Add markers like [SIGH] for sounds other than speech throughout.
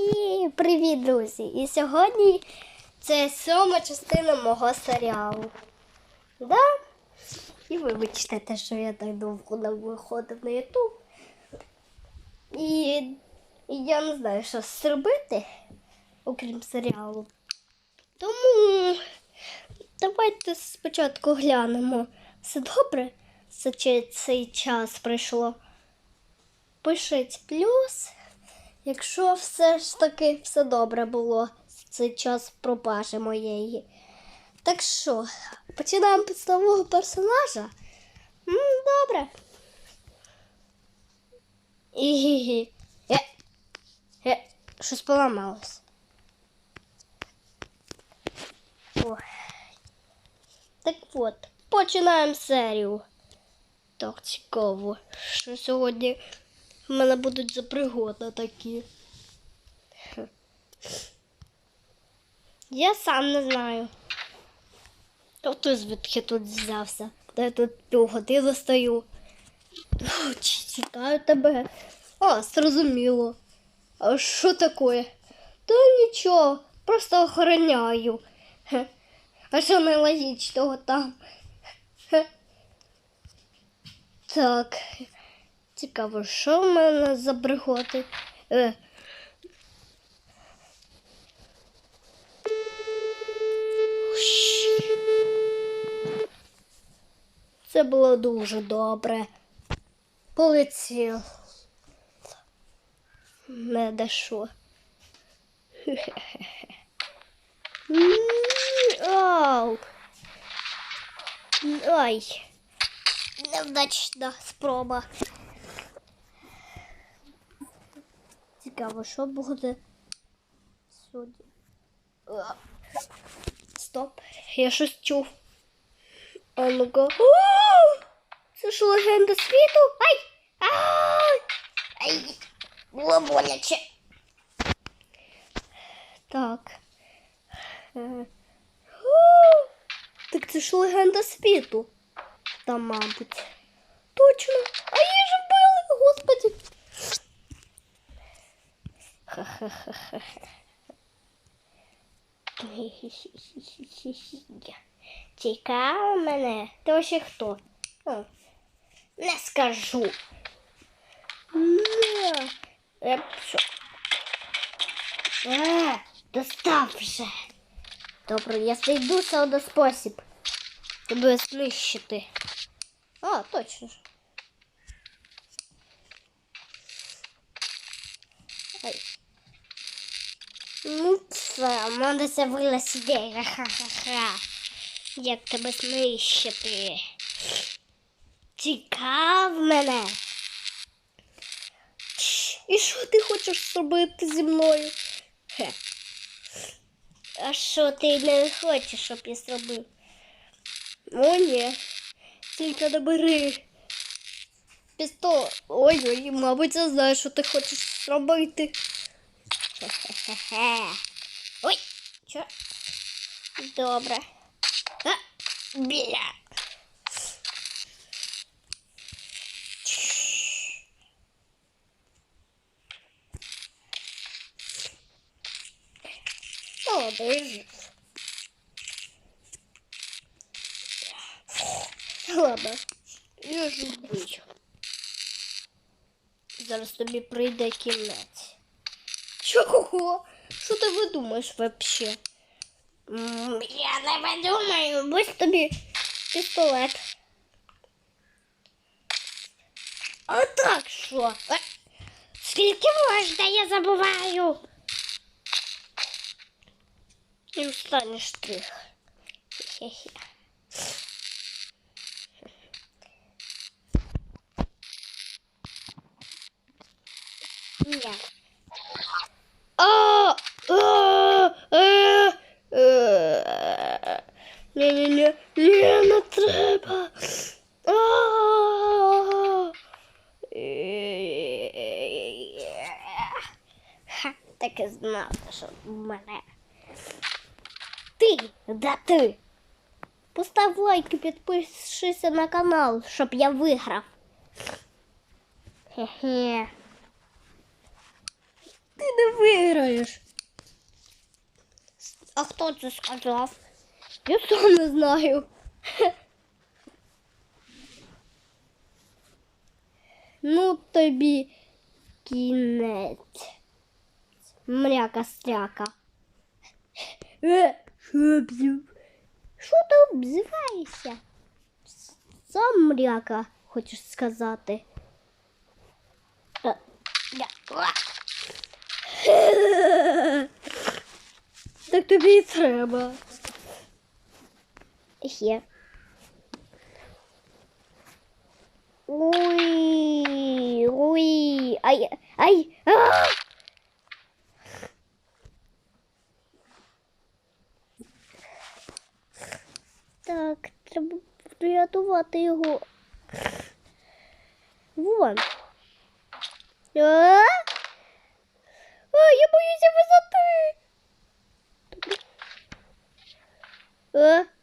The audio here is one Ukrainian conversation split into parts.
І привіт, друзі! І сьогодні це сьома частина мого серіалу. Да? І вибачте те, що я так довго не виходив на Ютуб. І, і я не знаю, що зробити, окрім серіалу. Тому давайте спочатку глянемо. Все добре? Чи цей час пройшло. Пишіть плюс, якщо все ж таки все добре було в цей час пропажі моєї. Так що, починаємо нового персонажа? М, добре. І е, е, щось поламалось. Ой. Так от, починаємо серію. Так цікаво, що сьогодні в мене будуть за пригоди такі. Я сам не знаю. А звідки тут взявся? Та я тут півгодини стою. О, Чекаю тебе. А, зрозуміло. А що таке? Та нічого, просто охороняю. А що нелогічного там? Так. Цікаво, що в мене за пригоди? Е. Це було дуже добре. Полетів. Не. М, Ау. Ай. Невдачна спроба. Цікаво, що буде сьогодні. Стоп, я щось чув. А ну-ка. Це ж легенда світу? Ай! Ай! Ай! Було боляче. Так. Е. Так це ж легенда світу. Там, мабуть. Точно. А її ж вбили, господи. Ха-ха-ха-ха. [LAUGHS] Цікаво мене. Ти вообще хто? Не скажу. Не. Е. Достав вже. Добре, я знайду сауда спосіб. Тебе знищити. А, точно. Ай. Ну, це, мене це ідея. Ха-ха-ха. Як тебе знищити? Цікав мене. І що ти хочеш зробити зі мною? Хе. А що ти не хочеш, щоб я зробив? О, ні. Тільки не бери. Пістол. Ой-ой, мабуть, я знаю, що ти хочеш зробити. Хе-хе-хе. [LAUGHS] Ой, що? Добре. А, бля. Держи. Ладно, я ж вбив. Зараз тобі прийде кінець. Чого? Що ти видумаєш вообще? М, Я не видумаю, ось тобі пістолет. А так що? Е, Скільки можна, я забуваю. І останній штрих. Хе-хе. Ні. Е. Ні-ні-ні, ні, не треба. Ха, Так і знав, що мене. Ти, да ти. Постав лайк і підпишися на канал, щоб я виграв. Хе-хе. Ти не виграєш. Хто це сказав? Я сам не знаю. Ну тобі кінець. Мряка стряка. Е, що ти обзиваєшся? Сам мряка, хочеш сказати. Так тобі і треба. Є. Ой, ой, ай, ай, а! Так, треба врятувати його. Вон. А? А, я боюся висоти. А?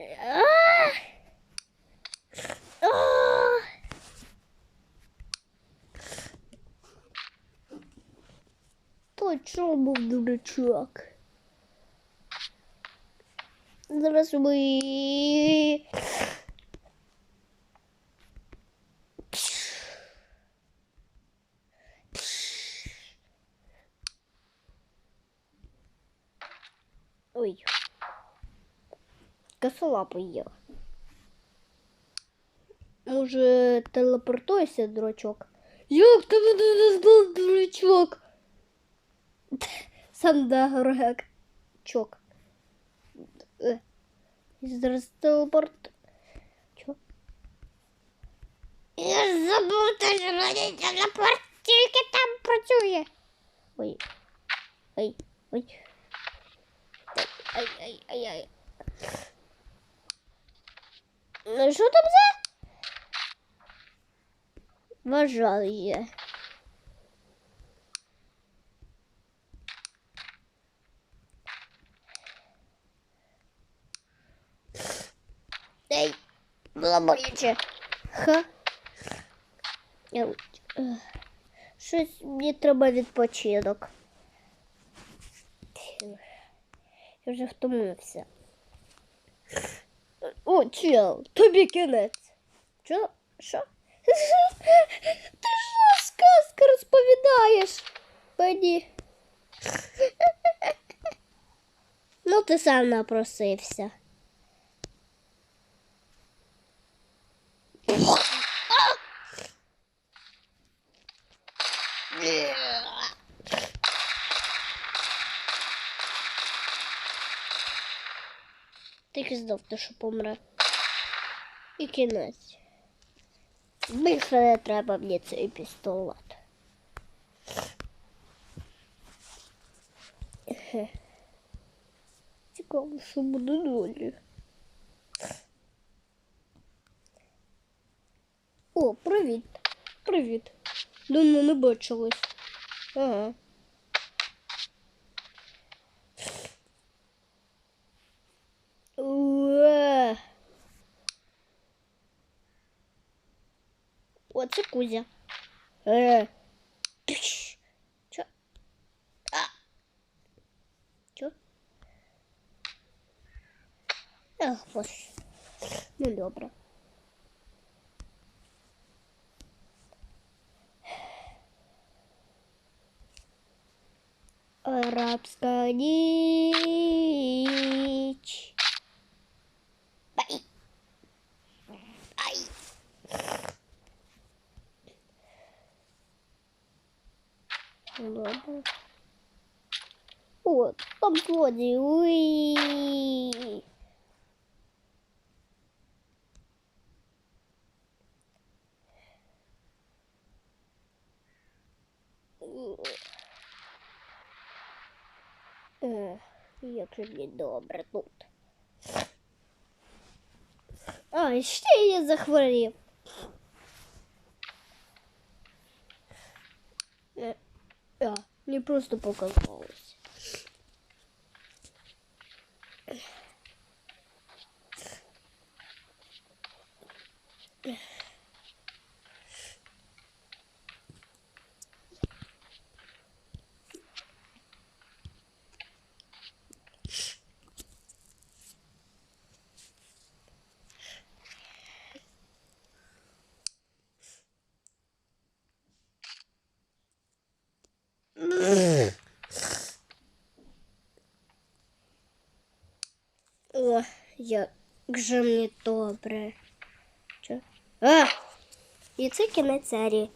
А? Був дурачок. Зараз ми. Ой. Косолапа є. Може, телепортуйся, дурачок? Як ти мене не знав, дурачок? Сам дурачок. Е, Зараз телепорт. Чо? Я забув, що мене телепорт тільки там працює. Ой. Ой, ой. Ай, ай, ай, ай. Ну, що там за? Вважаю. Ей, було боляче. Ха. Е, Щось мені треба відпочинок. Я вже втомився. О, чел, тобі кінець. Що? Що? [LAUGHS] Ти що сказки розповідаєш? Мені. [LAUGHS] Ну, ти сам напросився. Тільки знов те, що помре. І кінець. Більше не треба мені цей пістолет. Цікаво, що буде далі. О, привіт. Привіт. Давно не бачились. Ага. О, це Кузя. Е. Пш. Чо? А. Чо? Ах, боже. Ну, добре. Арабська ніч. Ладно. О, там злодій. Уй. Е, Як же мені добре тут. А, і ще я захворів. Мені просто показалось. О, як же мені добре. Чо? А! І це кінець серії.